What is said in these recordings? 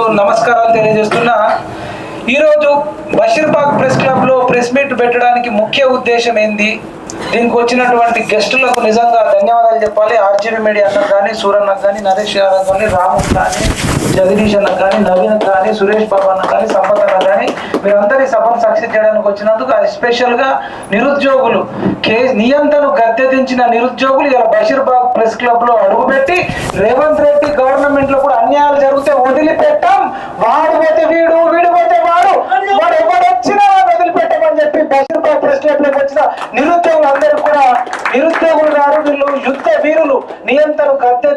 మీకు నమస్కారాలు తెలియజేస్తున్నా. ఈరోజు బషీర్బాగ్ ప్రెస్ క్లబ్లో ప్రెస్ మీట్ పెట్టడానికి ముఖ్య ఉద్దేశం ఏంది? దీనికి వచ్చినటువంటి గెస్టులకు నిజంగా ధన్యవాదాలు చెప్పాలి. ఆర్జీవీ మీడియా అన్నకు కానీ సూరన్నకు కానీ నరేష్ గారు కానీ రాము కానీ జగదీష్ అన్నకు కానీ నవీన్ కానీ సురేష్ బాబు అన్న కానీ మేమందరి సభను సక్సెస్ చేయడానికి వచ్చినందుకు ఎస్పెషల్గా నిరుద్యోగులు కే నియంత్రణ గద్దె దించిన నిరుద్యోగులు ఇలా బషీర్బాగ్ ప్రెస్ క్లబ్లో అడుగుపెట్టి రేవంత్ రెడ్డి గవర్నమెంట్లో కూడా అన్యాయాలు జరిగితే వదిలిపెట్టాం. వాడు పోతే వీడు వీడు పోతే వాడు. వాడు ఎవరొచ్చినా వదిలిపెట్టమని చెప్పి బషీర్బాగ్ ప్రెస్ క్లబ్లోకి వచ్చిన నిరుద్యోగులు అందరూ కూడా నిరుద్యోగులు గారు వీళ్ళు యుద్ధ వీరులు. నియంత్రణ గద్దె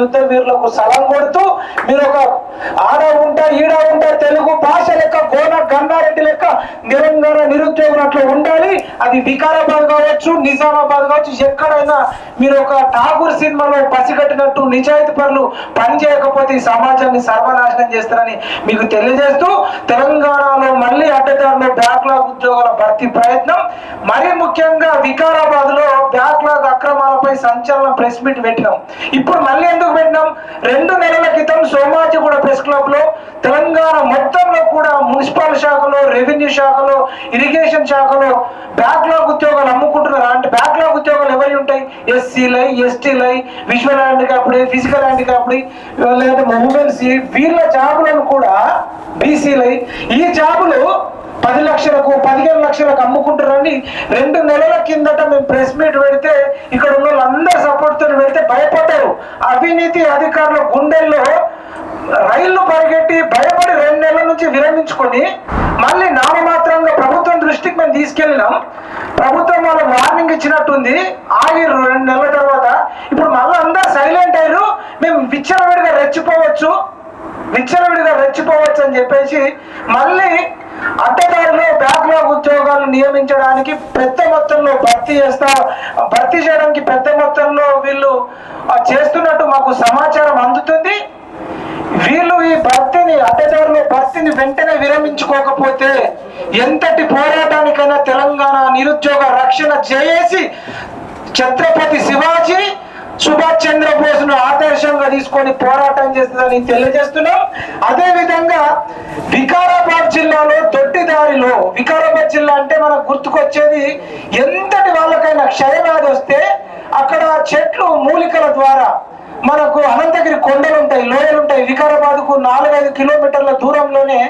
యుద్ధ వీరులకు సలం కొడుతూ మీరు ఒక ఆడ ఉంటా ఈడ ఉంటా తెలుగు భాష లెక్క గోన గన్నారెడ్డి లెక్క నిరంతర నిరుద్యోగులు అట్లా ఉండాలి. అది వికారాబాద్ కావచ్చు నిజామాబాద్ కావచ్చు ఎక్కడైనా మీరు ఒక ఠాగూర్ సినిమాలో పసిగట్టినట్టు నిజాయితీ పనులు పనిచేయకపోతే ఈ సమాజాన్ని సర్వనాశనం చేస్తారని మీకు తెలియజేస్తూ తెలంగాణలో మళ్ళీ అడ్డదారులు బ్యాక్లాగ్ ఉద్యోగాల భర్తీ ప్రయత్నం. మరీ ముఖ్యంగా వికారాబాద్లో బ్యాక్లాగ్ అక్రమాలపై సంచలన ప్రెస్ మీట్ పెట్టినాం. ఇప్పుడు మళ్ళీ ఎందుకు పెట్టినాం? రెండు నెలల క్రితం సోమాజిగూడ ప్రెస్ క్లబ్లో తెలంగాణ మొత్తంలో కూడా మున్సిపల్ శాఖలో రెవెన్యూ శాఖలో ఇరిగేషన్ శాఖలో బ్యాక్లాగ్ ఉద్యోగాలు అమ్ముకుంటున్నారు. అంటే బ్యాక్లాగ్ ఉద్యోగాలు ఎవరి ఉంటాయి? ఎస్సీలై ఎస్టీలై విజువల్ హ్యాండిక్యాప్డ్ ఫిజికల్ హ్యాండిక్యాప్డ్ లేదా ఉమెన్స్ వీళ్ళ జాబులను కూడా బీసీలై. ఈ జాబులు పది లక్షలకు పదిహేను లక్షలకు అమ్ముకుంటారని రెండు నెలల కిందట మేము ప్రెస్ మీట్ పెడితే ఇక్కడ ఉన్న వాళ్ళందరూ సపోర్ట్తో పెడితే భయపడ్డారు. అవినీతి అధికారుల గుండెల్లో రైళ్ళు పరిగెట్టి భయపడి రెండు నెలల నుంచి విరమించుకొని మళ్ళీ నామమాత్రంగా ప్రభుత్వం దృష్టికి మేము తీసుకెళ్ళినాం. ప్రభుత్వం వాళ్ళకి వార్నింగ్ ఇచ్చినట్టుంది. ఆగిర్రు రెండు నెలల తర్వాత ఇప్పుడు మళ్ళీ అందరూ సైలెంట్ అయ్యారు. మేము విచ్చలవిడిగా రెచ్చిపోవచ్చు. విచ్చలవిడిగా రెచ్చిపోవచ్చు అని చెప్పేసి మళ్ళీ అడ్డదారిలో బ్యాక్లాగ్ ఉద్యోగాలు నియమించడానికి పెద్ద మొత్తంలో భర్తీ చేస్తా భర్తీ చేయడానికి పెద్ద మొత్తంలో వీళ్ళు చేస్తున్నట్టు మాకు సమాచారం అందుతుంది. వీళ్ళు ఈ భర్తీని అడ్డదారుల భర్తీని వెంటనే విరమించుకోకపోతే ఎంతటి పోరాటానికైనా తెలంగాణ నిరుద్యోగ రక్షణ చేసి ఛత్రపతి శివాజీ సుభాష్ చంద్రబోస్ను ఆదర్శంగా తీసుకొని పోరాటం చేస్తుందని తెలియజేస్తున్నాం. అదే విధంగా వికారాబాద్ జిల్లాలో దొడ్డిదారిలో వికారాబాద్ జిల్లా అంటే మనకు గుర్తుకొచ్చేది ఎంతటి వాళ్ళకైనా క్షయవ్యాధి వస్తే అక్కడ చెట్లు మూలికల ద్వారా మనకు అనంత కొండలు ఉంటాయి లోయలు ఉంటాయి నాలుగు నాలుగైదు కిలోమీటర్ల దూరంలోనే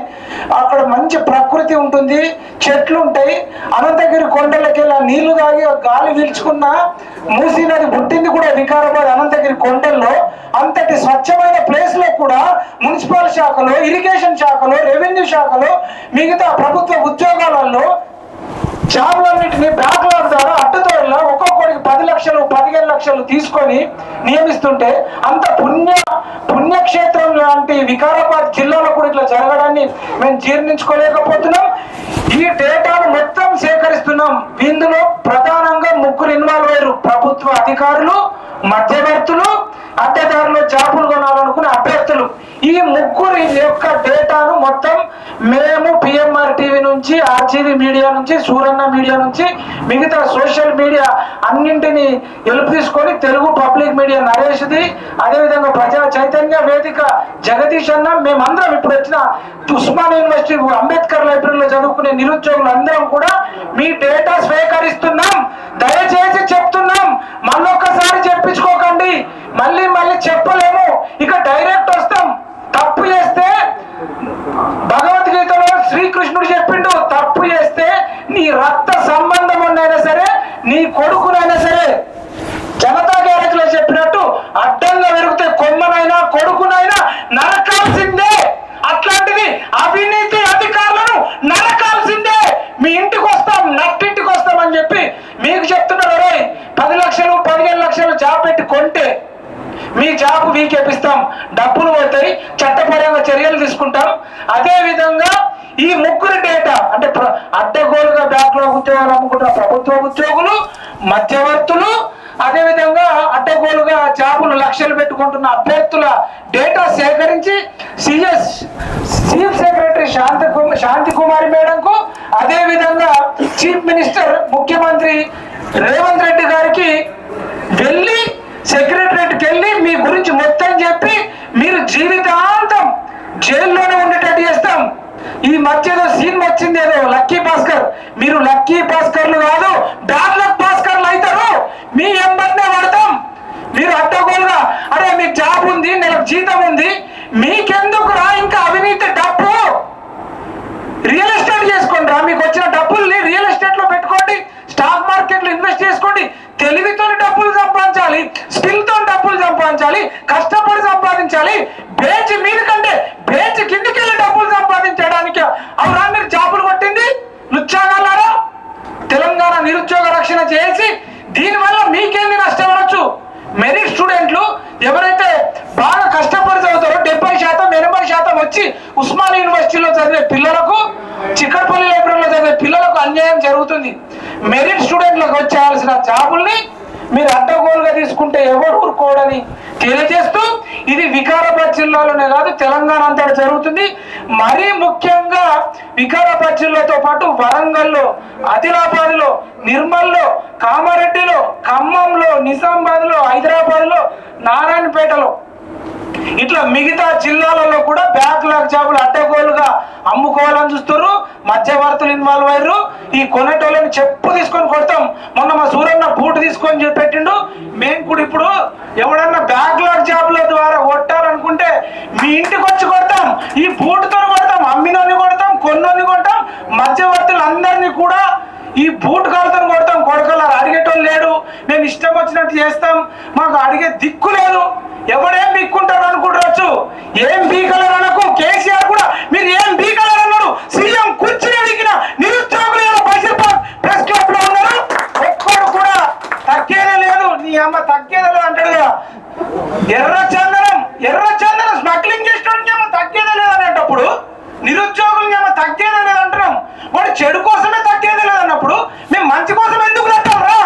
అక్కడ మంచి ప్రకృతి ఉంటుంది చెట్లు ఉంటాయి. అనంతగిరి కొండలకి వెళ్ళి నీళ్ళు తాగి గాలి పీల్చుకున్న మూసీ నది పుట్టింది కూడా వికారాబాద్ అనంతగిరి కొండల్లో. అంతటి స్వచ్ఛమైన ప్లేస్లో కూడా మున్సిపల్ శాఖలో ఇరిగేషన్ శాఖలో రెవెన్యూ శాఖలో మిగతా ప్రభుత్వ ఉద్యోగాలలో జాబులన్నింటినీ బ్యాక్లాగ్ ద్వారా అడ్డదారుల ఒక్కొక్కడికి పది లక్షలు పదిహేను లక్షలు తీసుకొని నియమిస్తుంటే అంత పుణ్య పుణ్యక్షేత్రం లాంటి వికారాబాద్ జిల్లాలో కూడా ఇట్లా జరగడాన్ని మేము జీర్ణించుకోలేకపోతున్నాం. ఈ డేటాను మొత్తం సేకరిస్తున్నాం. ఇందులో ప్రధానంగా ముగ్గురు ఇన్వాల్వ్ అయ్యారు. ప్రభుత్వ అధికారులు మధ్యవర్తులు అడ్డదారులు జాబులు ఈ ముగ్గురు యొక్క డేటాను మొత్తం మేము పిఎంఆర్ టీవీ నుంచి ఆర్టీవీ మీడియా నుంచి సూరన్న మీడియా నుంచి మిగతా సోషల్ మీడియా అన్నింటినీ ఎలుపు తీసుకొని తెలుగు పబ్లిక్ మీడియా నరేష్ది అదేవిధంగా ప్రజా చైతన్య వేదిక జగదీష్ అన్న మేమందరం ఇప్పుడు వచ్చిన ఉస్మాన్ యూనివర్సిటీ అంబేద్కర్ లైబ్రరీలో చదువుకునే నిరుద్యోగులు అందరం కూడా మీ డేటా స్వీకరిస్తున్నాం దయచేసి చెప్తున్నాం మళ్ళొక్కసారి చెప్పించుకోకండి మళ్ళీ మళ్ళీ చెప్పలేము ఇక డైరెక్ట్ వస్తాం తప్పు చేస్తే భగవద్గీతలో శ్రీకృష్ణుడు చెప్పిండు తప్పు చేస్తే నీ రక్త సంబంధం ఉన్నైనా సరే నీ కొడుకునైనా సరే జనతా గ్యారేజ్లో చెప్పినట్టు అడ్డంగా పెరిగితే కొమ్మనైనా కొడుకునైనా నరకాల్సిందే అట్లాంటిది అవినీతి అధికారులను నరకాల్సిందే మీ ఇంటికి వస్తాం నట్టింటికి వస్తాం అని చెప్పి మీకు చెప్తున్నారు "ఒరేయ్, పది లక్షలు పదిహేను లక్షలు జాబ్ పెట్టి కొంటే మీ జాబ్ వీకెపిస్తాం డబ్బులు పోతాయి చట్టపరంగా చర్యలు తీసుకుంటాం అదే విధంగా ఈ ముగ్గురు డేటా అంటే ప్ర- అడ్డగోలుగా బ్యాంకులో ఉద్యోగాలు అమ్ముకుంటున్న ప్రభుత్వ ఉద్యోగులు మధ్యవర్తులు అదే విధంగా అడ్డగోలుగా జాబులు లక్షలు పెట్టుకుంటున్న అభ్యర్థుల డేటా సేకరించి CS chief secretary Shanti Shanti Kumari మేడంకు అదే విధంగా చీఫ్ మినిస్టర్ ముఖ్యమంత్రి రేవంత్ రెడ్డి గారికి వెళ్ళి సెక్రటరేట్కి వెళ్ళి మీ గురించి మొత్తం చెప్పి మీరు జీవితాంతం జైల్లోనే ఉండేటట్టు చేస్తాం. ఈ మధ్యలో సీన్ వచ్చింది ఏదో లక్కీ భాస్కర్ మీరు లక్కీ భాస్కర్లు కాదు బ్యాడ్ లక్ భాస్కర్లు అవుతారు. మీ ఎంబర్నే పడతాం. మీరు అడ్డగోలుగా అరే మీకు జాబ్ ఉంది నెలకు జీతం ఉంది. మీకెందుకు రా ఇంకా అవినీతి డబ్బు? రియల్ ఎస్టేట్ చేసుకోండి రా. మీకు వచ్చిన డబ్బుల్ని రియల్ ఎస్టేట్లో పెట్టుకోండి స్టాక్ మార్కెట్లో ఇన్వెస్ట్ చేసుకోండి తెలివితో డబ్బులు సంపాదించాలి స్కిల్తో డబ్బులు సంపాదించాలి కష్టపడి సంపాదించాలి బేంచ్ మీద కంటే బేంచ్ కిందికి వెళ్ళి డబ్బులు సంపాదించడానికి అవునా మీరు జాబులు కొట్టింది లుచ్చాగలరా తెలంగాణ నిరుద్యోగ రక్షణ చేసి దీనివల్ల మీకేంది నష్టం అనొచ్చు మెరిట్ స్టూడెంట్లు ఎవరైతే బాగా కష్టపడి చదువుతారో డెబ్బై శాతం ఎనభై శాతం వచ్చి ఉస్మానియా యూనివర్సిటీలో చదివే పిల్లలకు చిక్కడపల్లి లైబ్రరీలో చదివే పిల్లలకు అన్యాయం జరుగుతుంది. మెరిట్ స్టూడెంట్లకు వచ్చేయాల్సిన జాబుల్ని మీరు అడ్డగోలుగా తీసుకుంటే ఎవరు ఊరుకోడని తెలియజేస్తూ ఇది వికారాబాద్ జిల్లాలోనే కాదు తెలంగాణ అంతటా జరుగుతుంది. మరీ ముఖ్యంగా వికారాబాద్ జిల్లాతో పాటు వరంగల్లో ఆదిలాబాద్లో నిర్మల్లో కామారెడ్డిలో ఖమ్మంలో నిజామాబాద్లో హైదరాబాద్లో నారాయణపేటలో ఇట్లా మిగతా జిల్లాలలో కూడా బ్యాక్లాగ్ జాబులు అడ్డగోలుగా అమ్ముకోవాలని చూస్తారు మధ్యవర్తులు ఇన్వాల్వ్ అయ్యారు ఈ కొనేటోళ్ళని చెప్పు తీసుకొని కొడతాం. మొన్న మా సూరన్న బూట్ తీసుకొని పెట్టిండు. మేము కూడా ఇప్పుడు ఎవడన్నా బ్యాక్లాగ్ జాబుల ద్వారా కొట్టాలనుకుంటే మీ ఇంటికి వచ్చి కొడతాం. ఈ బూట్తో కొడతాం. అమ్మినోని కొడతాం కొన్నోని కొడతాం. మధ్యవర్తులు అందరినీ కూడా ఈ బూట్ కాలుతో మేము ఇష్టం వచ్చినట్టు చేస్తాం. మాకు అడిగే దిక్కు లేదు. ఎవడేం బిక్కుంటారు అనుకుంటారు ఏం బీకలర్ అనకు? కేసీఆర్ కూడా మీరు ఏం బీకలర్ అన్నారు సీఎం కూర్చుని అడిగిన నిరుద్యోగులు ఏమో ప్రెస్ క్లబ్లో ఉన్నారు. ఒక్కడు కూడా తగ్గేదే లేదు. నీ అమ్మ తగ్గేదే లేదు అంటాడు కదా. ఎర్ర చందనం ఎర్ర చందనం స్మగ్లింగ్ చేసేటోడికి ఏమో తగ్గేదే లేదు అనేటప్పుడు నిరుద్యోగులు ఏమో తగ్గేదే లేదు అంటున్నాం. వాడు చెడు కోసం తగ్గేదే లేదు అన్నప్పుడు మేము మంచి కోసం ఎందుకు తెస్తాం రా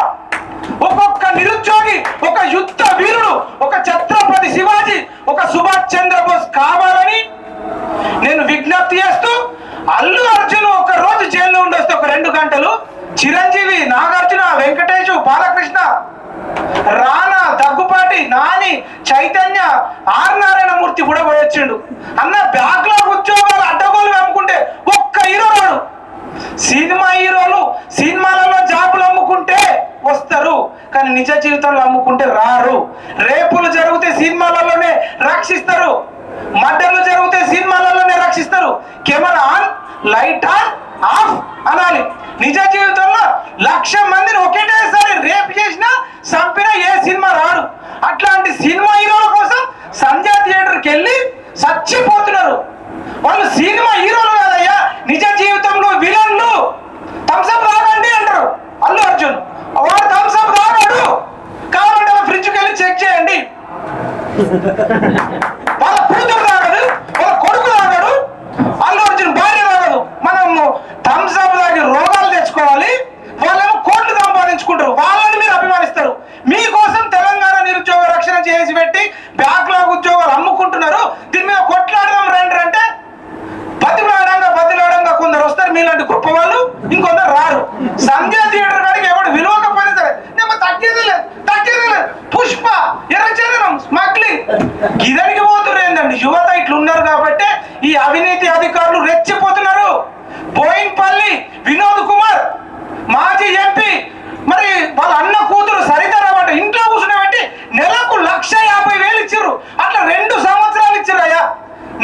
ఒక్కొక్క నిరుద్యోగి ఒక యుద్ధ వీరుడు ఒక ఛత్రపతి శివాజీ ఒక సుభాష్ చంద్రబోస్ కావాలని నేను విజ్ఞప్తి చేస్తూ అల్లు అర్జున్ ఒక రోజు జైల్లో ఉండొస్తే ఒక రెండు గంటలు చిరంజీవి నాగార్జున వెంకటేశు బాలకృష్ణ రానా దగ్గుపాటి నాని చైతన్య ఆర్ నారాయణమూర్తి కూడా పోయొచ్చిండు అన్న బ్యాక్లాగ్ ఉద్యోగాలు అడ్డగోలు అమ్ముకుంటే ఒక్క హీరో రాడు. సినిమా హీరోలు సినిమాలలో జాబులు అమ్ముకుంటే వస్తారు కానీ నిజ జీవితంలో అమ్ముకుంటే రారు. రేపులు జరిగితే సినిమాలలోనే రక్షిస్తారు. మర్డర్లు జరిగితే సినిమాలలోనే రక్షిస్తారు. Camera on light on off అనాలి. నిజ జీవితంలో లక్ష మందిని ఒకటేసారి రేపు చేసినా చంపినా ఏ సినిమా రాడు. అట్లాంటి సినిమా హీరోల కోసం సంధ్యా థియేటర్కి వెళ్ళి చచ్చిపోతున్నారు. వాళ్ళు సినిమా హీరోలు కాదయ్యా. నిజ జీవితంలో విలన్లు. థమ్సప్ రాగండి అంటారు. అల్లు అర్జున్. వాడు థమ్సప్ రాగాడు కావాలంటే ఫ్రిడ్జ్కి వెళ్ళి చెక్ చేయండి వాళ్ళ కూతురు తాగడు వాళ్ళ కొడుకు తాగడు అల్లు అర్జున్ భార్య తాగదు మనం థమ్స్అప్ తాగి రోగాలు తెచ్చుకోవాలి వాళ్ళేమో కోట్లు సంపాదించుకుంటారు వాళ్ళని మీరు అభిమానిస్తారు మీకోసం తెలంగాణ నిరుద్యోగ రక్షణ చేసి పెట్టి బ్యాక్లాగ్ ఉద్యోగాలు అమ్ముకుంటున్నారు దీని మీద కొట్లాడదాం రండి అంటే బతిలాడంగా బతిలాడంగా కొందరు వస్తారు మీలాంటి గొప్ప వాళ్ళు ఇంకొందరు రారు సంజయ్ థియేటర్ కాడికి ఎవడు విలువకపోయినా సరే నేను తగ్గేది లేదు తగ్గేది లేదు పుష్ప ఎర్రచందనం స్మగ్లింగ్ గిదనికి పోతున్నారు ఏందండి యువత ఇట్లా ఉన్నారు కాబట్టి ఈ అవినీతి అధికారులు రెచ్చిపోతున్నారు. బోయిన్పల్లి వినోద్ కుమార్ మాజీ ఎంపీ మరి వాళ్ళ అన్న కూతురు సరిత రాబట్ట ఇంట్లో కూర్చున్నామంటే నెలకు లక్ష యాభై వేలు ఇచ్చారు అట్లా రెండు సంవత్సరాలు ఇచ్చారు అయ్యా.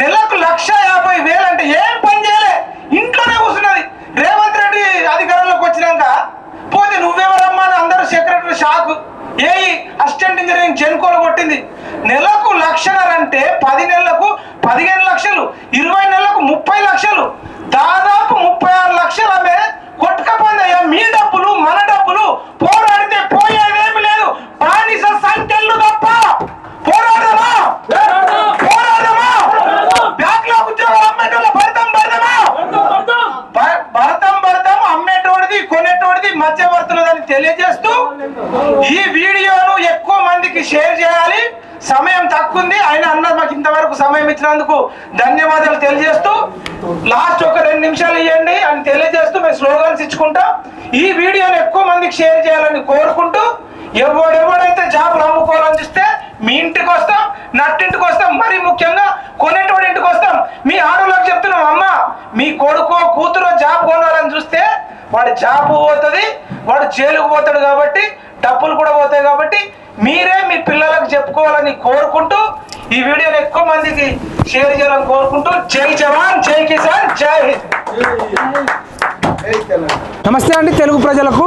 నెలకు లక్ష యాభై వేలు అంటే ఏం పని చేయలే? ఇంట్లోనే కూర్చున్నది. రేవంత్ రెడ్డి అధికారంలోకి వచ్చినాక పోతే నువ్వెవరమ్మా అని అందరూ secretary shock AE assistant engineering చేనుకోలు కొట్టింది. నెలకు లక్షన్నర అంటే పది నెలలకు పదిహేను లక్షలు ఇరవై నెలలకు ముప్పై లక్షలు. దాదాపు ముప్పై ఆరు లక్షలు ఆమె కొట్టుకపోయిందయ్యా మీ డబ్బులు మన డబ్బులు పోరాడితే పోయేదేమి లేదు. బానిస సంఖ్యలు తప్ప పోరాడమా పోరాడమా బ్యాక్లాగ్ ఉద్యోగాలు అమ్మేటోళ్ళ భరతం భరతమా భ- భరతం భరతం అమ్మేటోడిది కొనేటోడిది మధ్యవర్తులదని తెలియజేస్తూ ఈ వీడియోను ఎక్కువ మందికి షేర్ చేయాలి సమయం ఉంది ఆయన అన్నారు మాకు ఇంతవరకు సమయం ఇచ్చినందుకు ధన్యవాదాలు తెలియజేస్తూ లాస్ట్ ఒక రెండు నిమిషాలు ఇవ్వండి అని తెలియజేస్తూ మేము స్లోగన్స్ ఇచ్చుకుంటాం. ఈ వీడియోని ఎక్కువ మందికి షేర్ చేయాలని కోరుకుంటూ ఎవడెవడైతే జాబులు అమ్ముకోవాలని చూస్తే మీ ఇంటికి వస్తాం నట్టింటికి వస్తాం మరీ ముఖ్యంగా కొనేటోడి ఇంటికి వస్తాం. మీ ఆడవాళ్ళకి చెప్తున్నాం అమ్మ మీ కొడుకో కూతురో జాబ్ కొనాలని చూస్తే వాడు జాబ్ పోతుంది వాడు జైలుకు పోతాడు కాబట్టి డబ్బులు కూడా పోతాయి కాబట్టి మీరే మీ పిల్లలకు చెప్పుకోవాలని కోరుకుంటూ ఈ వీడియోని ఎక్కువ మందికి షేర్ చేయాలని కోరుకుంటూ జై జవాన్ జై కిసాన్ జై హింద్. నమస్తే అండి తెలుగు ప్రజలకు.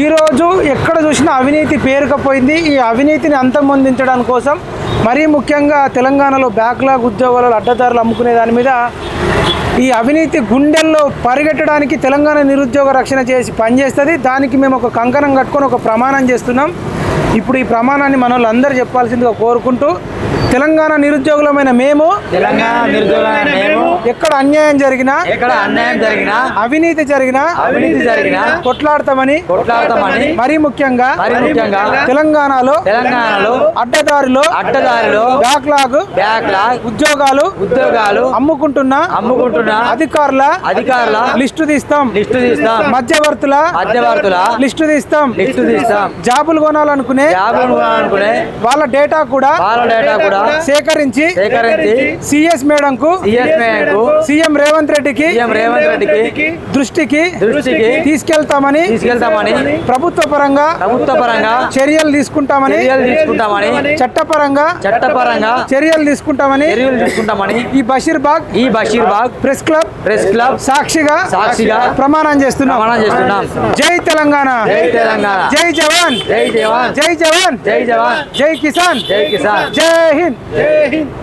ఈరోజు ఎక్కడ చూసినా అవినీతి పేరుకపోయింది. ఈ అవినీతిని అంతమొందించడానికి కోసం మరీ ముఖ్యంగా తెలంగాణలో బ్యాక్లాగ్ ఉద్యోగాలు అడ్డదారులు అమ్ముకునే దాని మీద ఈ అవినీతి గుండెల్లో పరిగెట్టడానికి తెలంగాణ నిరుద్యోగ రక్షణ చేసి పనిచేస్తుంది. దానికి మేము ఒక కంకణం కట్టుకొని ఒక ప్రమాణం చేస్తున్నాం. ఇప్పుడు ఈ ప్రమాణాన్ని మన వాళ్ళందరూ చెప్పాల్సిందిగా కోరుకుంటూ తెలంగాణ నిరుద్యోగులమైన మేము తెలంగాణ మేము ఎక్కడ అన్యాయం జరిగినా ఎక్కడ అన్యాయం జరిగినా అవినీతి జరిగినా అవినీతి జరిగినా కొట్లాడతామని కొట్లాడతామని మరీ ముఖ్యంగా మరి ముఖ్యంగా తెలంగాణలో తెలంగాణలో అడ్డదారిలో అడ్డదారిలో బ్యాక్లాగ్ బ్యాక్లాగ్ ఉద్యోగాలు ఉద్యోగాలు అమ్ముకుంటున్న అమ్ముకుంటున్న అధికారుల అధికారుల లిస్టు తీస్తాం. లిస్టు తీస్తాం. మధ్యవర్తుల మధ్యవర్తుల లిస్టు తీస్తాం. లిస్టు తీస్తాం. జాబులు కొనాలనుకునే అనుకునే వాళ్ళ డేటా కూడా వాళ్ళ డేటా కూడా సేకరించి సేకరించి సిఎస్ మేడం కు సిఎస్ మేరకు సీఎం రేవంత్ రెడ్డికి సీఎం రేవంత్ రెడ్డికి దృష్టికి దృష్టికి తీసుకెళ్తామని తీసుకెళ్తామని ప్రభుత్వ పరంగా ప్రభుత్వ పరంగా చర్యలు తీసుకుంటామని చర్యలు తీసుకుంటామని చట్టపరంగా చట్టపరంగా చర్యలు తీసుకుంటామని చర్యలు తీసుకుంటామని ఈ బషీర్బాగ్ ఈ Basheerbagh press club press club సాక్షిగా సాక్షిగా ప్రమాణం చేస్తున్నాం. ప్రమాణం చేస్తున్నాం. జై తెలంగాణ. జై తెలంగాణ. జై జవాన్. జై జవాన్. జై జవాన్. జై జవాన్. జై కిసాన్. జై కిసాన్. జై హింద్. జై హింద్.